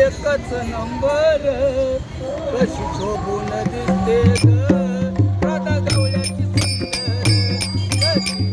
एकच नंबर. कशी शोभून दिसते राधा गवळ्याची सुंदर.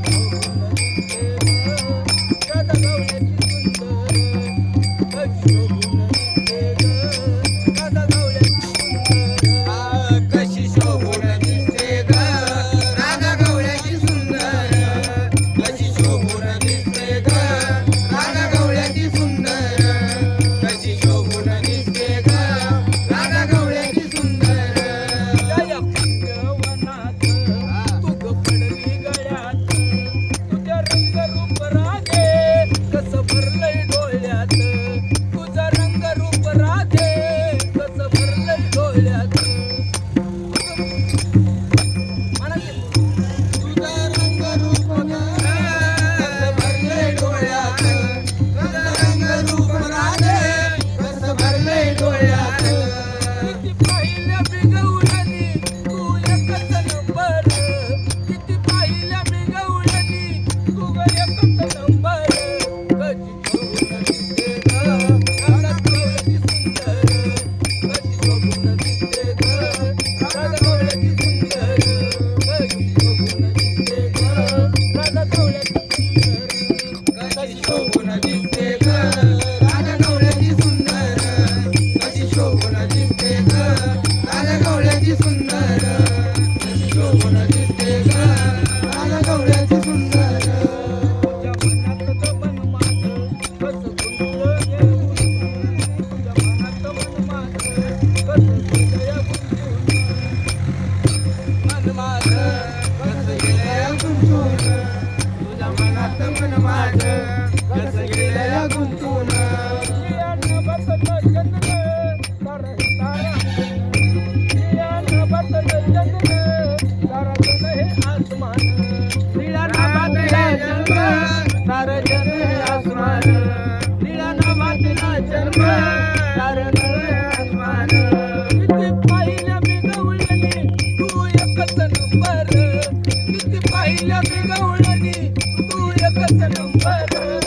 एकच नंबर. किती पाहिल्या बिघवळणी तू एकच नंबर.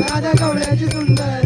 राधा कवळ्याची सुंदर.